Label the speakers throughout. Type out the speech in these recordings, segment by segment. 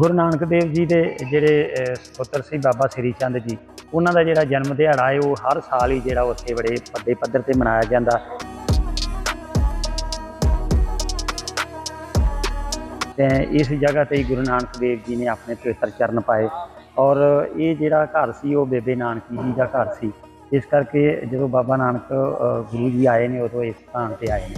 Speaker 1: ਗੁਰੂ ਨਾਨਕ ਦੇਵ ਜੀ ਦੇ ਜਿਹੜੇ ਪੁੱਤਰ ਸੀ ਬਾਬਾ ਸ੍ਰੀ ਚੰਦ ਜੀ, ਉਹਨਾਂ ਦਾ ਜਿਹੜਾ ਜਨਮ ਦਿਹਾੜਾ ਹੈ, ਉਹ ਹਰ ਸਾਲ ਹੀ ਜਿਹੜਾ ਉੱਥੇ ਬੜੇ ਵੱਡੇ ਪੱਧਰ ਤੇ ਮਨਾਇਆ ਜਾਂਦਾ। ਤੇ ਇਸ ਜਗ੍ਹਾ ਤੇ ਹੀ ਗੁਰੂ ਨਾਨਕ ਦੇਵ ਜੀ ਨੇ ਆਪਣੇ ਪਵਿੱਤਰ ਚਰਨ ਪਾਏ। ਔਰ ਇਹ ਜਿਹੜਾ ਘਰ ਸੀ, ਉਹ ਬੇਬੇ ਨਾਨਕੀ ਜੀ ਦਾ ਘਰ ਸੀ। ਇਸ ਕਰਕੇ ਜਦੋਂ ਬਾਬਾ ਨਾਨਕ ਗੁਰੂ ਜੀ ਆਏ ਨੇ, ਉਦੋਂ ਇਸ ਸਥਾਨ ਤੇ ਆਏ ਨੇ।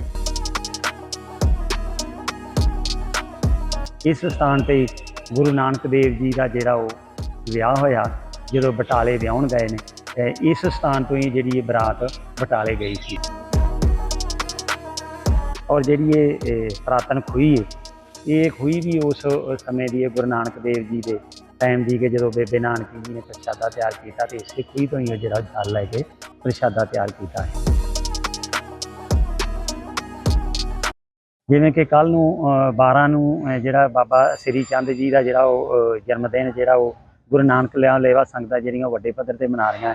Speaker 1: ਇਸ ਸਥਾਨ ਤੇ ਗੁਰੂ ਨਾਨਕ ਦੇਵ ਜੀ ਦਾ ਜਿਹੜਾ ਉਹ ਵਿਆਹ ਹੋਇਆ, ਜਦੋਂ ਬਟਾਲੇ ਵਿਆਹਣ ਗਏ ਨੇ, ਤੇ ਇਸ ਸਥਾਨ ਤੋਂ ਹੀ ਜਿਹੜੀ ਇਹ ਬਰਾਤ ਬਟਾਲੇ ਗਈ ਸੀ। ਔਰ ਜਿਹੜੀ ਇਹ ਇਹ ਪੁਰਾਤਨ ਖੂਹੀ ਹੈ ਇਹ ਖੂਹੀ ਵੀ ਉਸ ਸਮੇਂ ਦੀ ਹੈ ਗੁਰੂ ਨਾਨਕ ਦੇਵ ਜੀ ਦੇ ਟਾਈਮ ਦੀ ਕਿ ਜਦੋਂ ਬੇਬੇ ਨਾਨਕੀ ਜੀ ਨੇ ਪ੍ਰਸ਼ਾਦਾ ਤਿਆਰ ਕੀਤਾ ਤੇ ਇਸੇ ਖੂਹੀ ਤੋਂ ਹੀ ਉਹ ਜਿਹੜਾ ਜਲ ਲੈ ਕੇ ਪ੍ਰਸ਼ਾਦਾ ਤਿਆਰ ਕੀਤਾ ਹੈ। ਜਿਵੇਂ ਕਿ ਕੱਲ ਨੂੰ ਅ, 12 ਨੂੰ ਜਿਹੜਾ ਬਾਬਾ ਸ੍ਰੀ ਚੰਦ ਜੀ ਦਾ ਜਿਹੜਾ ਉਹ ਜਨਮ ਦਿਨ ਜਿਹੜਾ ਉਹ ਗੁਰੂ ਨਾਨਕ ਲਿਆ ਲੇਵਾ ਸੰਗਤਾਂ ਜਿਹੜੀਆਂ ਵੱਡੇ ਪੱਧਰ ਤੇ ਮਨਾ ਰਹੀਆਂ।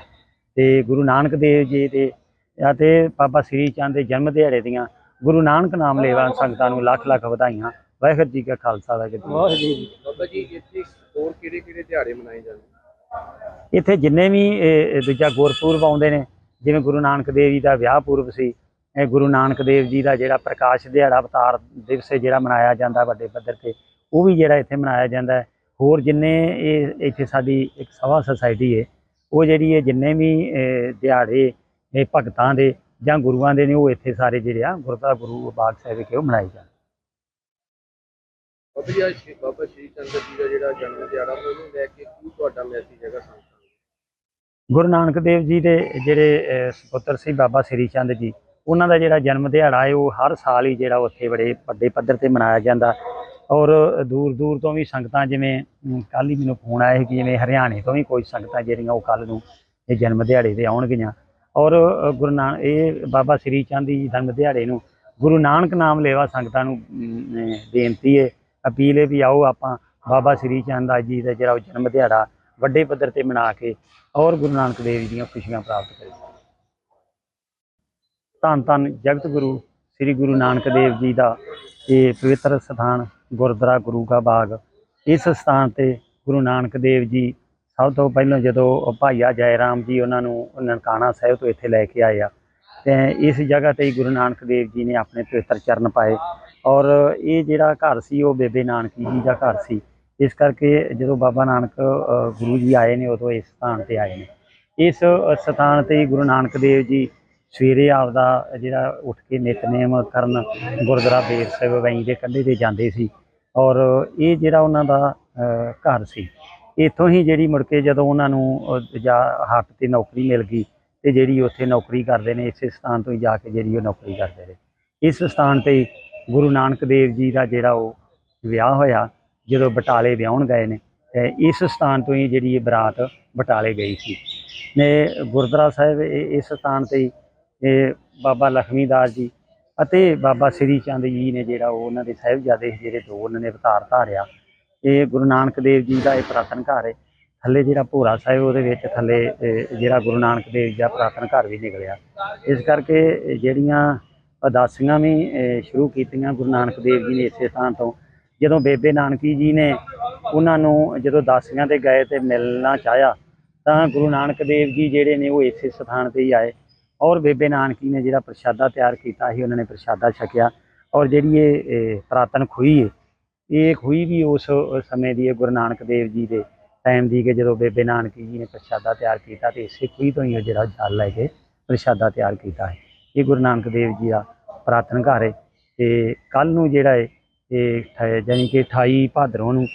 Speaker 1: ਤੇ ਗੁਰੂ ਨਾਨਕ ਦੇਵ ਜੀ ਦੇ ਅਤੇ ਬਾਬਾ ਸ੍ਰੀ ਚੰਦ ਦੇ ਜਨਮ ਦਿਹਾੜੇ ਦੀਆਂ ਗੁਰੂ ਨਾਨਕ ਨਾਮ ਲੇਵਾ ਸੰਗਤਾਂ ਨੂੰ ਲੱਖ ਲੱਖ ਵਧਾਈਆਂ। ਵਾਹਿਗੁਰੂ ਜੀ ਕਾ ਖਾਲਸਾ ਵਾਹਿਗੁਰੂ ਜੀ।
Speaker 2: ਬਾਬਾ ਇੱਥੇ ਹੋਰ ਕਿਹੜੇ ਕਿਹੜੇ ਦਿਹਾੜੇ ਮਨਾਏ ਜਾਂਦੇ?
Speaker 1: ਇੱਥੇ ਜਿੰਨੇ ਵੀ ਦੂਜਾ ਗੁਰਪੁਰਬ ਆਉਂਦੇ ਨੇ ਜਿਵੇਂ ਗੁਰੂ ਨਾਨਕ ਦੇਵ ਜੀ ਦਾ ਵਿਆਹ ਪੁਰਬ ਸੀ ਗੁਰੂ ਨਾਨਕ ਦੇਵ ਜੀ ਦਾ ਜਿਹੜਾ ਪ੍ਰਕਾਸ਼ ਦਿਹਾੜਾ ਅਵਤਾਰ ਦਿਵਸ ਹੈ ਜਿਹੜਾ ਮਨਾਇਆ ਜਾਂਦਾ ਵੱਡੇ ਪੱਧਰ ਤੇ ਉਹ ਵੀ ਜਿਹੜਾ ਇੱਥੇ ਮਨਾਇਆ ਜਾਂਦਾ ਹੋਰ ਜਿੰਨੇ ਇਹ ਇੱਥੇ ਸਾਡੀ ਇੱਕ ਸਭਾ ਸੁਸਾਇਟੀ ਹੈ ਉਹ ਜਿਹੜੀ ਹੈ ਜਿੰਨੇ ਵੀ ਦਿਹਾੜੇ ਇਹ ਭਗਤਾਂ ਦੇ ਜਾਂ ਗੁਰੂਆਂ ਦੇ ਨੇ ਉਹ ਇੱਥੇ ਸਾਰੇ ਜਿਹੜੇ ਆ ਗੁਰਦੁਆਰਾ ਗੁਰੂ ਬਾਗ ਸਾਹਿਬ ਵਿਖੇ ਉਹ ਮਨਾਏ ਜਾਂਦੇ
Speaker 2: ਸ਼੍ਰੀ- ਬਾਬਾ ਸ਼੍ਰੀ ਚੰਦਰ ਜੀ ਦਾ ਜਿਹੜਾ ਜਨਮ ਦਿਹਾੜਾ ਉਹਨੂੰ ਲੈ ਕੇ ਕੀ ਤੁਹਾਡਾ ਮੈਸੇਜ ਹੈਗਾ ਸੰਗਤਾਂ ਨੂੰ?
Speaker 1: ਗੁਰੂ ਨਾਨਕ ਦੇਵ ਜੀ ਦੇ ਜਿਹੜੇ ਸੁਪੁੱਤਰ ਸੀ ਬਾਬਾ ਸ੍ਰੀ ਚੰਦ ਜੀ ਉਹਨਾਂ ਦਾ ਜਿਹੜਾ ਜਨਮ ਦਿਹਾੜਾ ਹੈ, ਉਹ ਹਰ ਸਾਲ ਹੀ ਜਿਹੜਾ ਉੱਥੇ ਬੜੇ ਵੱਡੇ ਪੱਧਰ ਤੇ ਮਨਾਇਆ ਜਾਂਦਾ। ਔਰ ਦੂਰ ਦੂਰ ਤੋਂ ਵੀ ਸੰਗਤਾਂ ਜਿਵੇਂ ਕੱਲ ਹੀ ਮੈਨੂੰ ਫੋਨ ਆਇਆ ਸੀ ਕਿ ਜਿਵੇਂ ਹਰਿਆਣੇ ਤੋਂ ਵੀ ਕੋਈ ਸੰਗਤਾਂ ਜਿਹੜੀਆਂ ਉਹ ਕੱਲ ਨੂੰ ਇਹ ਜਨਮ ਦਿਹਾੜੇ ਤੇ ਆਉਣਗੀਆਂ। ਔਰ ਗੁਰੂ ਨਾਨਕ ਇਹ ਬਾਬਾ ਸ੍ਰੀ ਚੰਦ ਜੀ ਜਨਮ ਦਿਹਾੜੇ ਨੂੰ ਗੁਰੂ ਨਾਨਕ ਨਾਮ ਲੇਵਾ ਸੰਗਤਾਂ ਨੂੰ ਬੇਨਤੀ ਹੈ, ਅਪੀਲ ਹੈ ਵੀ ਆਓ ਆਪਾਂ ਬਾਬਾ ਸ੍ਰੀ ਚੰਦ ਆ ਜੀ ਦਾ ਜਿਹੜਾ ਉਹ ਜਨਮ ਦਿਹਾੜਾ ਵੱਡੇ ਪੱਧਰ ਤੇ ਮਨਾ ਕੇ ਔਰ ਗੁਰੂ ਨਾਨਕ ਦੇਵ ਜੀ ਦੀਆਂ ਖੁਸ਼ੀਆਂ ਪ੍ਰਾਪਤ ਕਰੀਏ। ਧੰਨ ਧੰਨ ਜਗਤ ਗੁਰੂ, ਸ੍ਰੀ ਗੁਰੂ ਨਾਨਕ ਦੇਵ ਜੀ ਦਾ ਇਹ ਪਵਿੱਤਰ ਸਥਾਨ ਗੁਰਦੁਆਰਾ ਗੁਰੂ ਕਾ ਬਾਗ। ਇਸ ਸਥਾਨ ਤੇ ਗੁਰੂ ਨਾਨਕ ਦੇਵ ਜੀ ਸਭ ਤੋਂ ਪਹਿਲਾਂ ਜਦੋਂ ਭਾਈਆ ਜੈ ਰਾਮ ਜੀ ਉਹਨਾਂ ਨੂੰ ਨਨਕਾਣਾ ਸਾਹਿਬ ਤੋਂ ਇੱਥੇ ਲੈ ਕੇ ਆਏ ਆ, ਤੇ ਇਸ ਜਗ੍ਹਾ ਤੇ ਹੀ ਗੁਰੂ ਨਾਨਕ ਦੇਵ ਜੀ ਨੇ ਆਪਣੇ ਪਵਿੱਤਰ ਚਰਨ ਪਾਏ ਔਰ ਇਹ ਜਿਹੜਾ ਘਰ ਸੀ, ਉਹ ਬੇਬੇ ਨਾਨਕੀ ਜੀ ਦਾ ਘਰ ਸੀ। ਇਸ ਕਰਕੇ ਜਦੋਂ ਬਾਬਾ ਨਾਨਕ ਗੁਰੂ ਜੀ ਆਏ ਨੇ, ਉਦੋਂ ਇਸ ਸਥਾਨ ਤੇ ਆਏ ਨੇ। ਇਸ ਸਥਾਨ ਤੇ ਹੀ ਗੁਰੂ ਨਾਨਕ ਦੇਵ ਜੀ ਸਵੇਰੇ ਆਪਦਾ ਜਿਹੜਾ ਉੱਠ ਕੇ ਨਿਤਨੇਮ ਕਰਨ ਗੁਰਦੁਆਰਾ ਬੇਰ ਸਾਹਿਬ ਵੈਂ ਦੇ ਕੰਢੇ ਤੇ ਜਾਂਦੇ ਸੀ ਔਰ ਇਹ ਜਿਹੜਾ ਉਹਨਾਂ ਦਾ ਘਰ ਸੀ। ਇੱਥੋਂ ਹੀ ਜਿਹੜੀ ਮੁੜ ਕੇ ਜਦੋਂ ਉਹਨਾਂ ਨੂੰ ਅ, ਜਾਂ ਹੱਕ ਤੇ ਨੌਕਰੀ ਮਿਲ ਗਈ ਤੇ ਜਿਹੜੀ ਉੱਥੇ ਨੌਕਰੀ ਕਰਦੇ ਨੇ ਇਸੇ ਸਥਾਨ ਤੋਂ ਹੀ ਜਾ ਕੇ ਜਿਹੜੀ ਉਹ ਨੌਕਰੀ ਕਰਦੇ ਰਹੇ ਇਸ ਸਥਾਨ ਤੇ ਗੁਰੂ ਨਾਨਕ ਦੇਵ ਜੀ ਦਾ ਜਿਹੜਾ ਉਹ ਵਿਆਹ ਹੋਇਆ ਜਦੋਂ ਬਟਾਲੇ ਵਿਆਹਣ ਗਏ ਨੇ ਇਸ ਸਥਾਨ ਤੋਂ ਹੀ ਜਿਹੜੀ ਇਹ ਬਰਾਤ ਬਟਾਲੇ ਗਈ ਸੀ। ਨੇ ਗੁਰਦੁਆਰਾ ਸਾਹਿਬ ਇਹ- ਇਸ ਸਥਾਨ ਤੇ ਹੀ ਇਹ ਬਾਬਾ ਲਖਮੀਦਾਸ ਜੀ ਅਤੇ ਬਾਬਾ ਸ੍ਰੀ ਚੰਦ ਜੀ ਨੇ ਜਿਹੜਾ ਉਹ ਉਹਨਾਂ ਦੇ ਸਾਹਿਬਜ਼ਾਦੇ ਜਿਹੜੇ ਦੋ ਉਹਨਾਂ ਨੇ ਅਵਤਾਰ ਧਾਰਿਆ। ਇਹ ਗੁਰੂ ਨਾਨਕ ਦੇਵ ਜੀ ਦਾ ਇਹ ਪੁਰਾਤਨ ਘਰ ਹੈ ਥੱਲੇ ਜਿਹੜਾ ਭੋਰਾ ਸਾਹਿਬ ਉਹਦੇ ਵਿੱਚ ਥੱਲੇ ਜਿਹੜਾ ਗੁਰੂ ਨਾਨਕ ਦੇਵ ਜੀ ਦਾ ਪੁਰਾਤਨ ਘਰ ਵੀ ਨਿਕਲਿਆ। ਇਸ ਕਰਕੇ ਜਿਹੜੀਆਂ ਉਦਾਸੀਆਂ ਵੀ ਸ਼ੁਰੂ ਕੀਤੀਆਂ ਗੁਰੂ ਨਾਨਕ ਦੇਵ ਜੀ ਨੇ ਇਸੇ ਸਥਾਨ ਤੋਂ। ਜਦੋਂ ਬੇਬੇ ਨਾਨਕੀ ਜੀ ਨੇ ਉਹਨਾਂ ਨੂੰ ਜਦੋਂ ਦਾਸੀਆਂ ਤੇ ਗਏ ਤੇ ਮਿਲਣਾ ਚਾਹਿਆ, ਤਾਂ ਗੁਰੂ ਨਾਨਕ ਦੇਵ ਜੀ ਜਿਹੜੇ ਨੇ ਉਹ ਇਸੇ ਸਥਾਨ ਤੇ ਹੀ ਆਏ। ਔਰ ਬੇਬੇ ਨਾਨਕੀ ਨੇ ਜਿਹੜਾ ਪ੍ਰਸ਼ਾਦਾ ਤਿਆਰ ਕੀਤਾ ਸੀ ਉਹਨਾਂ ਨੇ ਪ੍ਰਸ਼ਾਦਾ ਛਕਿਆ ਔਰ ਜਿਹੜੀ ਇਹ ਇਹ ਪੁਰਾਤਨ ਖੂਹੀ ਹੈ ਇਹ ਖੂਹੀ ਵੀ ਉਸ ਸਮੇਂ ਦੀ ਹੈ ਗੁਰੂ ਨਾਨਕ ਦੇਵ ਜੀ ਦੇ ਟਾਈਮ ਦੀ ਕਿ ਜਦੋਂ ਬੇਬੇ ਨਾਨਕੀ ਜੀ ਨੇ ਪ੍ਰਸ਼ਾਦਾ ਤਿਆਰ ਕੀਤਾ ਤੇ ਇਸੇ ਖੂਹੀ ਤੋਂ ਹੀ ਜਿਹੜਾ ਜਲ ਲੈ ਕੇ ਪ੍ਰਸ਼ਾਦਾ ਤਿਆਰ ਕੀਤਾ ਹੈ। ਇਹ ਗੁਰੂ ਨਾਨਕ ਦੇਵ ਜੀ ਦਾ ਪੁਰਾਤਨ ਘਰ ਹੈ ਤੇ ਕੱਲ ਨੂੰ ਜਿਹੜਾ ਹੈ ਇਹ ਅਠ- ਕਿ 28 ਭਾਦਰੋਂ ਨੂੰ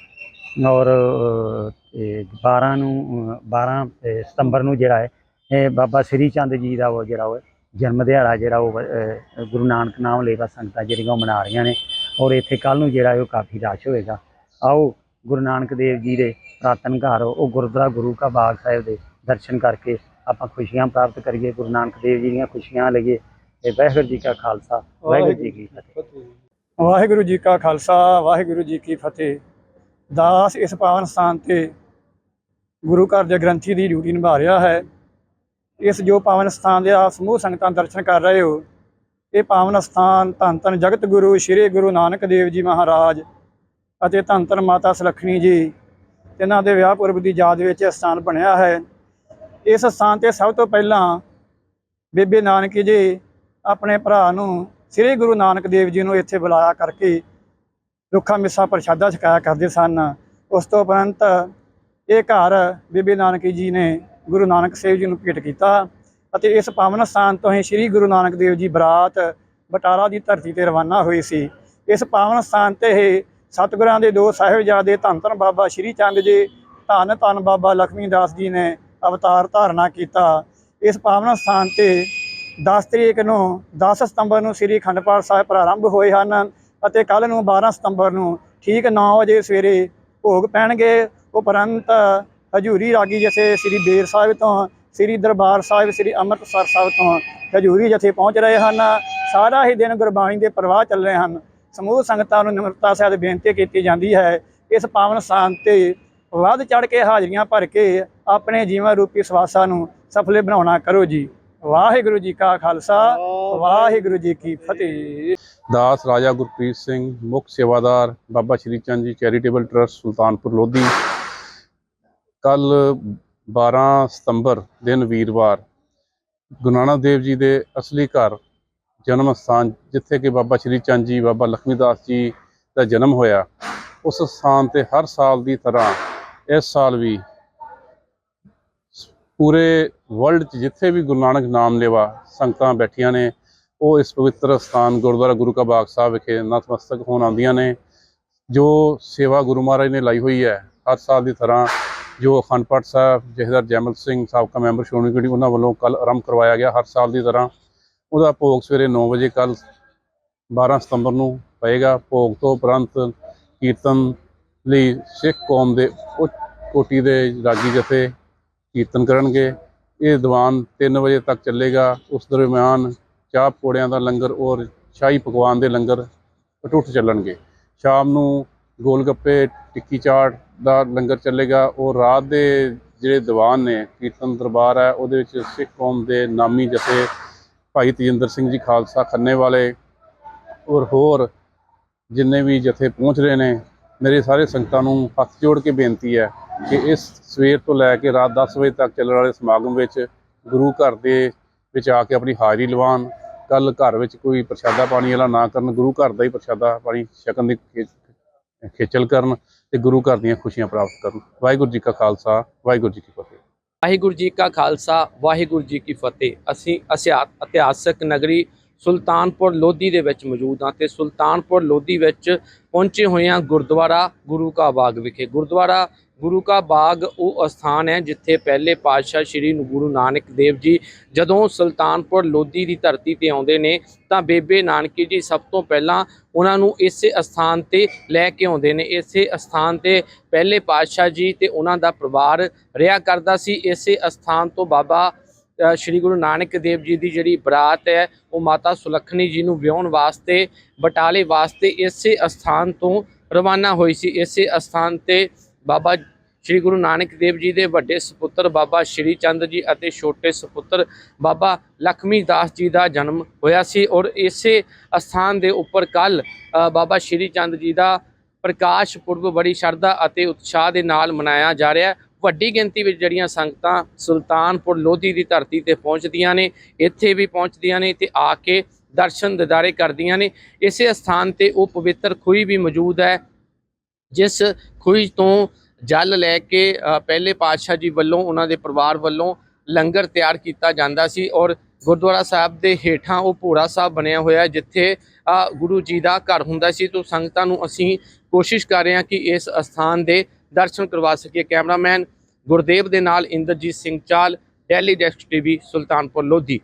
Speaker 1: ਔਰ ਅ, 12 ਨੂੰ ਅ, 12 ਸਤੰਬਰ ਨੂੰ ਜਿਹੜਾ ਹੈ ਬਾਬਾ ਸ੍ਰੀ ਚੰਦ ਜੀ ਦਾ ਉਹ ਜਿਹੜਾ ਉਹ ਜਨਮ ਦਿਹਾੜਾ ਜਿਹੜਾ ਉਹ ਗੁਰੂ ਨਾਨਕ ਨਾਮ ਲੇਵਾ ਸੰਗਤਾਂ ਜਿਹੜੀਆਂ ਉਹ ਮਨਾ ਰਹੀਆਂ ਨੇ। ਔਰ ਇੱਥੇ ਕੱਲ ਨੂੰ ਜਿਹੜਾ ਉਹ ਕਾਫੀ ਰਸ਼ ਹੋਏਗਾ। ਆਓ ਗੁਰੂ ਨਾਨਕ ਦੇਵ ਜੀ ਦੇ ਪੁਰਾਤਨ ਘਰ, ਉਹ ਗੁਰਦੁਆਰਾ ਗੁਰੂ ਕਾ ਬਾਗ ਸਾਹਿਬ ਦੇ ਦਰਸ਼ਨ ਕਰਕੇ ਆਪਾਂ ਖੁਸ਼ੀਆਂ ਪ੍ਰਾਪਤ ਕਰੀਏ, ਗੁਰੂ ਨਾਨਕ ਦੇਵ ਜੀ ਦੀਆਂ ਖੁਸ਼ੀਆਂ ਲਈਏ। ਤੇ ਵਾਹਿਗੁਰੂ ਜੀ ਕਾ ਖਾਲਸਾ, ਵਾਹਿਗੁਰੂ ਜੀ ਕੀ ਫਤਿਹ।
Speaker 3: ਵਾਹਿਗੁਰੂ ਜੀ ਕਾ ਖਾਲਸਾ, ਵਾਹਿਗੁਰੂ ਜੀ ਕੀ ਫਤਿਹ। ਦਾਸ ਇਸ ਪਾਵਨ ਸਥਾਨ ਤੇ ਗੁਰੂ ਘਰ ਦੇ ਗ੍ਰੰਥੀ ਦੀ ਡਿਊਟੀ ਨਿਭਾ ਰਿਹਾ ਹੈ। ਇਸ ਜੋ ਪਾਵਨ ਸਥਾਨ ਦੇ ਆਪ ਸਮੂਹ ਸੰਗਤਾਂ ਦਰਸ਼ਨ ਕਰ ਰਹੇ ਹੋ, ਇਹ ਪਾਵਨ ਸਥਾਨ ਧੰਨ ਧੰਨ ਜਗਤ ਗੁਰੂ, ਸ੍ਰੀ ਗੁਰੂ ਨਾਨਕ ਦੇਵ ਜੀ ਮਹਾਰਾਜ ਅਤੇ ਧੰਨ ਧੰਨ ਮਾਤਾ ਸੁਲੱਖਣੀ ਜੀ ਇਹਨਾਂ ਦੇ ਵਿਆਹ ਪੁਰਬ ਦੀ ਯਾਦ ਵਿੱਚ ਇਹ ਸਥਾਨ ਬਣਿਆ ਹੈ। ਇਸ ਸਥਾਨ ਤੇ ਸਭ ਤੋਂ ਪਹਿਲਾਂ ਬੇਬੇ ਨਾਨਕੀ ਜੀ ਆਪਣੇ ਭਰਾ ਨੂੰ ਸ੍ਰੀ ਗੁਰੂ ਨਾਨਕ ਦੇਵ ਜੀ ਨੂੰ ਇੱਥੇ ਬੁਲਾਇਆ ਕਰਕੇ ਰੁੱਖਾ ਮਿੱਸਾ ਪ੍ਰਸ਼ਾਦਾ ਛਕਾਇਆ ਕਰਦੇ ਸਨ। ਉਸ ਤੋਂ ਉਪਰੰਤ ਇਹ ਘਰ ਬੇਬੇ ਨਾਨਕੀ ਜੀ ਨੇ ਗੁਰੂ ਨਾਨਕ ਦੇਵ ਜੀ ਨੂੰ ਭੇਟ ਕੀਤਾ ਅਤੇ ਇਸ ਪਾਵਨ ਸਥਾਨ ਤੋਂ ਹੀ ਸ੍ਰੀ ਗੁਰੂ ਨਾਨਕ ਦੇਵ ਜੀ ਬਰਾਤ ਬਟਾਲਾ ਦੀ ਧਰਤੀ ਤੇ ਰਵਾਨਾ ਹੋਈ ਸੀ। ਇਸ ਪਾਵਨ ਸਥਾਨ ਤੇ ਹੀ ਸਤਿਗੁਰਾਂ ਦੇ ਦੋ ਸਾਹਿਬਜ਼ਾਦੇ ਧੰਨ ਧੰਨ ਬਾਬਾ ਸ਼੍ਰੀ ਚੰਦ ਜੀ, ਧੰਨ ਧੰਨ ਬਾਬਾ ਲਖਮੀ ਦਾਸ ਜੀ ਨੇ ਅਵਤਾਰ ਧਾਰਨਾ ਕੀਤਾ। ਇਸ ਪਾਵਨ ਸਥਾਨ ਤੇ 10 ਤਰੀਕ ਨੂੰ 10 ਸਤੰਬਰ ਨੂੰ ਸ੍ਰੀ ਅਖੰਡ ਪਾਠ ਸਾਹਿਬ ਪ੍ਰਾਰੰਭ ਹੋਏ ਹਨ ਅਤੇ ਕੱਲ ਨੂੰ 12 ਸਤੰਬਰ ਨੂੰ ਠੀਕ 9 ਵਜੇ ਸਵੇਰੇ ਭੋਗ ਪੈਣਗੇ। ਉਪਰੰਤ ਹਜੂਰੀ ਰਾਗੀ ਜਥੇ ਸ੍ਰੀ ਬੇਰ ਸਾਹਿਬ ਤੋਂ, ਸ੍ਰੀ ਦਰਬਾਰ ਸਾਹਿਬ, ਸ੍ਰੀ ਅੰਮ੍ਰਿਤਸਰ ਸਾਹਿਬ ਤੋਂ ਹਜੂਰੀ ਜਥੇ ਪਹੁੰਚ ਰਹੇ ਹਨ, ਸਾਰਾ ਹੀ ਦਿਨ ਗੁਰਬਾਣੀ ਦੇ ਪ੍ਰਵਾਹ ਚੱਲ ਰਹੇ ਹਨ। ਸਮੂਹ ਸੰਗਤਾਂ ਨੂੰ ਨਿਮਰਤਾ ਸਹਿਤ ਬੇਨਤੀ ਕੀਤੀ ਜਾਂਦੀ ਹੈ। ਇਸ ਪਾਵਨ ਸਥਾਨ ਤੇ ਵੱਧ ਚੜ ਕੇ ਹਾਜ਼ਰੀਆਂ ਭਰ ਕੇ ਆਪਣੇ ਜੀਵਨ ਰੂਪੀ ਸਵਾਸਾਂ ਨੂੰ ਸਫਲੇ ਬਣਾਉਣਾ ਕਰੋ ਜੀ। ਵਾਹਿਗੁਰੂ ਜੀ ਕਾ ਖਾਲਸਾ, ਵਾਹਿਗੁਰੂ ਜੀ ਕੀ ਫਤਿਹ।
Speaker 4: ਦਾਸ ਰਾਜਾ ਗੁਰਪ੍ਰੀਤ ਸਿੰਘ, ਮੁੱਖ ਸੇਵਾਦਾਰ ਬਾਬਾ ਸ਼੍ਰੀ ਚੰਦ ਜੀ ਚੈਰੀਟੇਬਲ ਟਰਸਟ ਸੁਲਤਾਨਪੁਰ ਲੋਧੀ ਕੱਲ 12 ਸਤੰਬਰ ਦਿਨ ਵੀਰਵਾਰ ਗੁਰੂ ਨਾਨਕ ਦੇਵ ਜੀ ਦੇ ਅਸਲੀ ਘਰ ਜਨਮ ਸਥਾਨ ਜਿੱਥੇ ਕਿ ਬਾਬਾ ਸ਼੍ਰੀ ਚੰਦ ਜੀ, ਬਾਬਾ ਲਖਮੀ ਦਾਸ ਜੀ ਦਾ ਜਨਮ ਹੋਇਆ, ਉਸ ਸਥਾਨ ਤੇ ਹਰ ਸਾਲ ਦੀ ਤਰ੍ਹਾਂ ਇਸ ਸਾਲ ਵੀ ਪੂਰੇ ਵਰਲਡ 'ਚ ਜਿੱਥੇ ਵੀ ਗੁਰੂ ਨਾਨਕ ਨਾਮ ਲੇਵਾ ਸੰਗਤਾਂ ਬੈਠੀਆਂ ਨੇ, ਉਹ ਇਸ ਪਵਿੱਤਰ ਸਥਾਨ ਗੁਰਦੁਆਰਾ ਗੁਰੂ ਕਾ ਬਾਗ ਸਾਹਿਬ ਵਿਖੇ ਨਤਮਸਤਕ ਹੋਣ ਆਉਂਦੀਆਂ ਨੇ, ਜੋ ਸੇਵਾ ਗੁਰੂ ਮਹਾਰਾਜ ਨੇ ਲਾਈ ਹੋਈ ਹੈ, ਹਰ ਸਾਲ ਦੀ ਤਰ੍ਹਾਂ ਜੋ ਅਖੰਡ ਪਾਠ ਸਾਹਿਬ ਜਥੇਦਾਰ ਜੈਮਲ ਸਿੰਘ ਸਾਬਕਾ ਮੈਂਬਰ ਸ਼੍ਰੋਮਣੀ ਕਮੇਟੀ, ਉਹਨਾਂ ਵੱਲੋਂ ਕੱਲ ਆਰੰਭ ਕਰਵਾਇਆ ਗਿਆ ਹਰ ਸਾਲ ਦੀ ਤਰ੍ਹਾਂ। ਉਹਦਾ ਭੋਗ ਸਵੇਰੇ 9 ਵਜੇ ਕੱਲ 12 ਸਤੰਬਰ ਨੂੰ ਪਏਗਾ। ਭੋਗ ਤੋਂ ਉਪਰੰਤ ਕੀਰਤਨ ਲਈ ਸਿੱਖ ਕੌਮ ਦੇ ਉੱਚ ਕੋਟੀ ਦੇ ਰਾਗੀ ਜਥੇ ਕੀਰਤਨ ਕਰਨਗੇ। ਇਹ ਦੀਵਾਨ 3 ਵਜੇ ਤੱਕ ਚੱਲੇਗਾ। ਉਸ ਦਰਮਿਆਨ ਚਾਹ ਪਕੌੜਿਆਂ ਦਾ ਲੰਗਰ ਔਰ ਸ਼ਾਹੀ ਪਕਵਾਨ ਦੇ ਲੰਗਰ ਅਟੁੱਟ ਚੱਲਣਗੇ। ਸ਼ਾਮ ਨੂੰ ਗੋਲ ਗੱਪੇ ਟਿੱਕੀ ਚਾਟ ਦਾ ਲੰਗਰ ਚੱਲੇਗਾ। ਔਰ ਰਾਤ ਦੇ ਜਿਹੜੇ ਦੀਵਾਨ ਨੇ, ਕੀਰਤਨ ਦਰਬਾਰ ਹੈ, ਉਹਦੇ ਵਿੱਚ ਸਿੱਖ ਕੌਮ ਦੇ ਨਾਮੀ ਜਥੇ ਭਾਈ ਤੇਜਿੰਦਰ ਸਿੰਘ ਜੀ ਖਾਲਸਾ ਖੰਨੇ ਵਾਲੇ ਔਰ ਹੋਰ ਜਿੰਨੇ ਵੀ ਜਥੇ ਪਹੁੰਚ ਰਹੇ ਨੇ, ਮੇਰੇ ਸਾਰੇ ਸੰਗਤਾਂ ਨੂੰ ਹੱਥ ਜੋੜ ਕੇ ਬੇਨਤੀ ਹੈ ਕਿ ਇਸ ਸਵੇਰ ਤੋਂ ਲੈ ਕੇ ਰਾਤ 10 ਵਜੇ ਤੱਕ ਚੱਲਣ ਵਾਲੇ ਸਮਾਗਮ ਵਿੱਚ ਗੁਰੂ ਘਰ ਦੇ ਵਿੱਚ ਆ ਕੇ ਆਪਣੀ ਹਾਜ਼ਰੀ ਲਵਾਉਣ। ਕੱਲ ਘਰ ਵਿੱਚ ਕੋਈ ਪ੍ਰਸ਼ਾਦਾ ਪਾਣੀ ਵਾਲਾ ਨਾ ਕਰਨ, ਗੁਰੂ ਘਰ ਦਾ ਹੀ ਪ੍ਰਸ਼ਾਦਾ ਪਾਣੀ ਛਕਣ ਦੀ ਖੇ- ਖੇਚਲ ਕਰਨ ਤੇ ਗੁਰੂ ਘਰ ਦੀਆਂ ਖੁਸ਼ੀਆਂ ਪ੍ਰਾਪਤ ਕਰਨ। ਵਾਹਿਗੁਰੂ ਜੀ ਕਾ ਖਾਲਸਾ, ਵਾਹਿਗੁਰੂ ਜੀ ਕੀ ਫਤਿਹ।
Speaker 2: ਵਾਹਿਗੁਰੂ ਜੀ ਕਾ ਖਾਲਸਾ, ਵਾਹਿਗੁਰੂ ਜੀ ਕੀ ਫਤਿਹ। ਅਸੀਂ ਅਸਿਆ- ਇਤਿਹਾਸਕ ਨਗਰੀ ਸੁਲਤਾਨਪੁਰ ਲੋਧੀ ਦੇ ਵਿੱਚ ਮੌਜੂਦ ਹਾਂ ਤੇ ਸੁਲਤਾਨਪੁਰ ਲੋਧੀ ਵਿੱਚ ਪਹੁੰਚੇ ਹੋਏ ਹਾਂ ਗੁਰਦੁਆਰਾ ਗੁਰੂ ਕਾ ਬਾਗ ਵਿਖੇ। ਗੁਰਦੁਆਰਾ ਗੁਰੂ ਕਾ ਬਾਗ ਉਹ ਅਸਥਾਨ ਹੈ ਜਿੱਥੇ ਪਹਿਲੇ ਪਾਤਸ਼ਾਹ ਸ੍ਰੀ ਗੁਰੂ ਨਾਨਕ ਦੇਵ ਜੀ ਜਦੋਂ ਸੁਲਤਾਨਪੁਰ ਲੋਧੀ ਦੀ ਧਰਤੀ ਤੇ ਆਉਂਦੇ ਨੇ ਤਾਂ ਬੇਬੇ ਨਾਨਕੀ ਜੀ ਸਭ ਤੋਂ ਪਹਿਲਾਂ ਉਹਨਾਂ ਨੂੰ ਇਸੇ ਅਸਥਾਨ ਤੇ ਲੈ ਕੇ ਆਉਂਦੇ ਨੇ। ਇਸੇ ਅਸਥਾਨ ਤੇ ਪਹਿਲੇ ਪਾਤਸ਼ਾਹ ਜੀ ਤੇ ਉਹਨਾਂ ਦਾ ਪਰਿਵਾਰ ਰਿਹਾ ਕਰਦਾ ਸੀ। ਇਸੇ ਅਸਥਾਨ ਤੋਂ ਬਾਬਾ ਸ਼੍ਰੀ ਗੁਰੂ ਨਾਨਕ ਦੇਵ ਜੀ ਦੀ ਜਿਹੜੀ ਬਰਾਤ ਹੈ, ਉਹ ਮਾਤਾ ਸੁਲੱਖਣੀ ਜੀ ਨੂੰ ਵਿਆਹਣ ਵਾਸਤੇ, ਬਟਾਲੇ ਵਾਸਤੇ ਇਸੇ ਅਸਥਾਨ ਤੋਂ ਰਵਾਨਾ ਹੋਈ ਸੀ। ਇਸੇ ਅਸਥਾਨ ਤੇ ਬਾਬਾ ਸ਼੍ਰੀ ਗੁਰੂ ਨਾਨਕ ਦੇਵ ਜੀ ਦੇ ਵੱਡੇ ਸੁਪੁੱਤਰ ਬਾਬਾ ਸ਼੍ਰੀ ਚੰਦ ਜੀ ਅਤੇ ਛੋਟੇ ਸੁਪੁੱਤਰ ਬਾਬਾ ਲਖਮੀ ਦਾਸ ਜੀ ਦਾ ਜਨਮ ਹੋਇਆ ਸੀ ਔਰ ਇਸੇ ਅਸਥਾਨ ਦੇ ਉੱਪਰ ਕੱਲ ਬਾਬਾ ਸ਼੍ਰੀ ਚੰਦ ਜੀ ਦਾ ਪ੍ਰਕਾਸ਼ ਪੁਰਬ ਬੜੀ ਸ਼ਰਧਾ ਅਤੇ ਉਤਸ਼ਾਹ ਦੇ ਨਾਲ ਮਨਾਇਆ ਜਾ ਰਿਹਾ ਹੈ। ਵੱਡੀ ਗਿਣਤੀ ਵਿੱਚ ਜਿਹੜੀਆਂ ਸੰਗਤਾਂ ਸੁਲਤਾਨਪੁਰ ਲੋਧੀ ਦੀ ਧਰਤੀ ਤੇ ਪਹੁੰਚਦੀਆਂ ਨੇ, ਇੱਥੇ ਵੀ ਪਹੁੰਚਦੀਆਂ ਨੇ ਤੇ ਆ ਕੇ ਦਰਸ਼ਨ ਦਿਦਾਰੇ ਕਰਦੀਆਂ ਨੇ। ਇਸੇ ਸਥਾਨ ਤੇ ਉਹ ਪਵਿੱਤਰ ਖੂਹੀ ਵੀ ਮੌਜੂਦ ਹੈ, ਜਿਸ ਖੂਹੀ ਤੋਂ ਜਲ ਲੈ ਕੇ ਪਹਿਲੇ ਪਾਤਸ਼ਾਹ ਜੀ ਵੱਲੋਂ, ਉਹਨਾਂ ਦੇ ਪਰਿਵਾਰ ਵੱਲੋਂ ਲੰਗਰ ਤਿਆਰ ਕੀਤਾ ਜਾਂਦਾ ਸੀ ਔਰ ਗੁਰਦੁਆਰਾ ਸਾਹਿਬ ਦੇ ਹੇਠਾਂ ਉਹ ਭੋਰਾ ਸਾਹਿਬ ਬਣਿਆ ਹੋਇਆ ਜਿੱਥੇ ਗੁਰੂ ਜੀ ਦਾ ਘਰ ਹੁੰਦਾ ਸੀ। ਤੋਂ ਸੰਗਤਾਂ ਨੂੰ ਅਸੀਂ ਕੋਸ਼ਿਸ਼ ਕਰ ਰਹੇ ਹਾਂ ਕਿ ਇਸ ਅਸਥਾਨ ਦੇ ਦਰਸ਼ਨ ਕਰਵਾ ਸਕੀਏ। ਕੈਮਰਾਮੈਨ ਗੁਰਦੇਵ ਦੇ ਨਾਲ ਇੰਦਰਜੀਤ ਸਿੰਘ ਚਾਲ, daily desk TV, Sultanpur Lodhi.